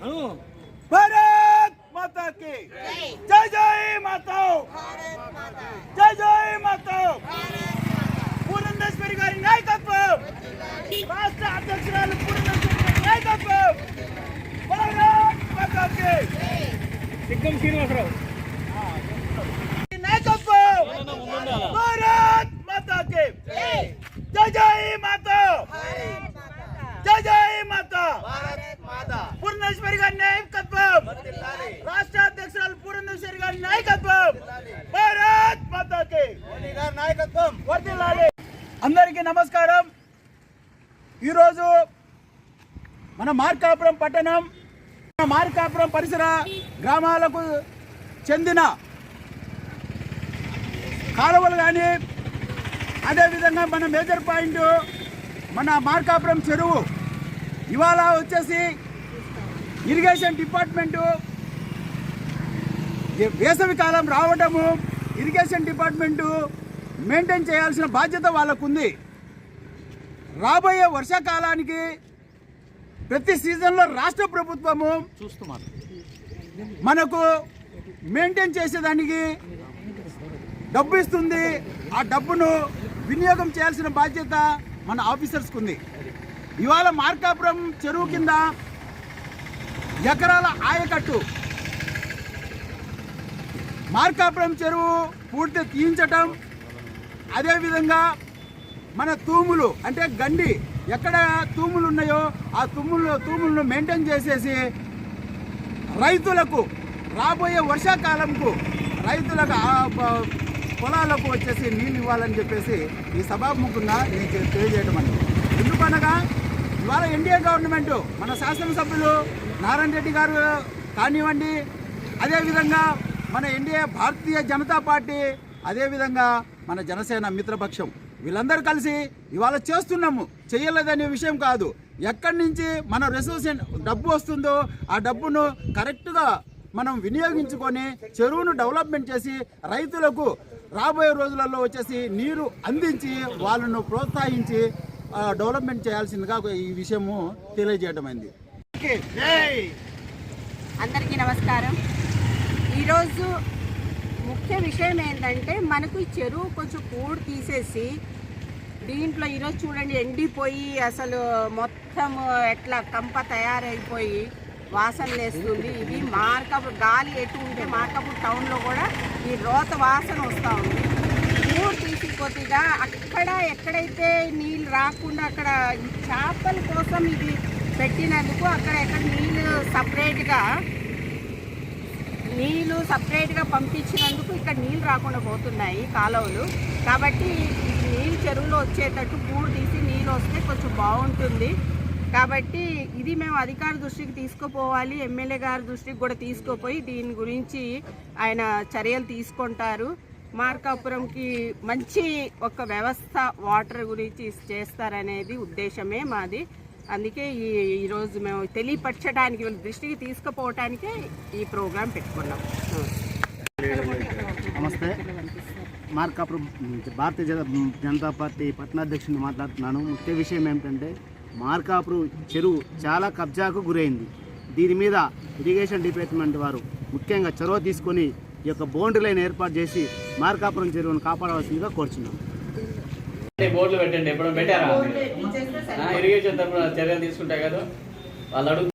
భారత్ మాతాకి జై జై మాతా జై జై మాతా పూర్ణేశ్వరి గారి నాయకత్వం రాష్ట్ర అధ్యక్షురాలు పూర్ణేశ్వరి గారి నాయకత్వం భారత్ మాతాకి సిక్కం శ్రీనివాసరావు నాయకత్వం భారత్ మాతా కి జై జై మాతా జై జై మాతా పూర్ణేశ్వరి గారి నాయకత్వం రాష్ట్ర అధ్యక్షురాలు పూర్ణేశ్వరి గారి నాయకత్వం భారత్ మాతాకి నాయకత్వం. వర్ధిల్లాలి. అందరికీ నమస్కారం. ఈరోజు మన మార్కాపురం పట్టణం మన మార్కాపురం పరిసర గ్రామాలకు చెందిన కాలువలు కానీ అదేవిధంగా మన మేజర్ పాయింట్ మన మార్కాపురం చెరువు. ఇవాళ వచ్చేసి ఇరిగేషన్ డిపార్ట్మెంటు. వేసవి కాలం రావడము ఇరిగేషన్ డిపార్ట్మెంటు మెయింటైన్ చేయాల్సిన బాధ్యత వాళ్ళకు ఉంది రాబోయే వర్షాకాలానికి ప్రతి సీజన్లో రాష్ట్ర ప్రభుత్వము చూస్తున్నారు మనకు మెయింటైన్ చేసేదానికి డబ్బు ఇస్తుంది. ఆ డబ్బును వినియోగం చేయాల్సిన బాధ్యత మన ఆఫీసర్స్కి ఉంది ఇవాళ మార్కాపురం చెరువు కింద ఎకరాల ఆయకట్టు మార్కాపురం చెరువు పూర్తి తీయించటం అదేవిధంగా మన తూములు అంటే గండి ఎక్కడ తూములు ఉన్నాయో ఆ తుమ్ములు తూములను మెయింటైన్ చేసేసి రైతులకు రాబోయే వర్షాకాలంకు రైతులకు పొలాలకు వచ్చేసి నీళ్ళు ఇవ్వాలని చెప్పేసి ఈ సభాముఖంగా నేను తెలియజేయడం అండి. ఎందుకనగా ఇవాళ ఎన్డీఏ గవర్నమెంట్ మన శాసనసభ్యులు నారాయణ రెడ్డి గారు కానివ్వండి అదేవిధంగా మన ఎన్డీఏ భారతీయ జనతా పార్టీ అదేవిధంగా మన జనసేన మిత్రపక్షం వీళ్ళందరూ కలిసి ఇవాళ చేస్తున్నాము. చేయలేదనే విషయం కాదు. ఎక్కడి నుంచి మన రిసోర్స్ డబ్బు వస్తుందో ఆ డబ్బును కరెక్ట్గా మనం వినియోగించుకొని చెరువును డెవలప్మెంట్ చేసి రైతులకు రాబోయే రోజులలో వచ్చేసి నీరు అందించి వాళ్ళను ప్రోత్సహించి డెవలప్మెంట్ చేయాల్సిందిగా ఈ విషయము తెలియజేయడమైంది. అందరికీ నమస్కారం. ఈరోజు ముఖ్య విషయం ఏంటంటే మనకు ఈ చెరువు కొంచెం కూడు తీసేసి దీంట్లో ఈరోజు చూడండి ఎండిపోయి అసలు మొత్తం ఎట్లా కంప తయారైపోయి వాసన లేస్తుంది. ఇది మార్కపు గాలి ఎటు ఉంటే మార్కపు టౌన్లో కూడా ఈ రోత వాసన వస్తూ ఉంది. కూడు తీసి కొద్దిగా అక్కడ ఎక్కడైతే నీళ్ళు రాకుండా అక్కడ చేపల కోసం ఇది పెట్టినందుకు అక్కడ ఎక్కడ నీళ్ళు సపరేట్గా నీళ్ళు సపరేట్గా పంపించినందుకు ఇక్కడ నీళ్ళు రాకుండా పోతున్నాయి కాలువలు. కాబట్టి నీళ్ళు చెరువులో వచ్చేటట్టు పూడు తీసి నీళ్ళు వస్తే కొంచెం బాగుంటుంది. కాబట్టి ఇది మేము అధికార దృష్టికి తీసుకుపోవాలి. ఎమ్మెల్యే గారి దృష్టికి కూడా తీసుకుపోయి దీని గురించి ఆయన చర్యలు తీసుకుంటారు. మార్కాపురంకి మంచి ఒక వ్యవస్థ వాటర్ గురించి చేస్తారనేది ఉద్దేశమే మాది. అందుకే ఈ ఈరోజు మేము తెలియపరచడానికి వీళ్ళ దృష్టికి తీసుకుపోవటానికే ఈ ప్రోగ్రాం పెట్టుకున్నాం. నమస్తే. మార్కాపురం భారతీయ జనతా పార్టీ పట్టణాధ్యక్షుడిని మాట్లాడుతున్నాను. ముఖ్య విషయం ఏమిటంటే మార్కాపురం చెరువు చాలా కబ్జాకు గురైంది. దీని మీద ఇరిగేషన్ డిపార్ట్మెంట్ వారు ముఖ్యంగా చొరవ తీసుకొని ఈ యొక్క బౌండరీ లైన్ ఏర్పాటు చేసి మార్కాపురం చెరువును కాపాడవలసిందిగా కోరుచున్నాం. బోర్డులు పెట్టండి. ఎప్పుడు పెట్టారా? ఇరిగేషన్ తరపున చర్యలు తీసుకుంటాయి కదా. వాళ్ళు అడుగు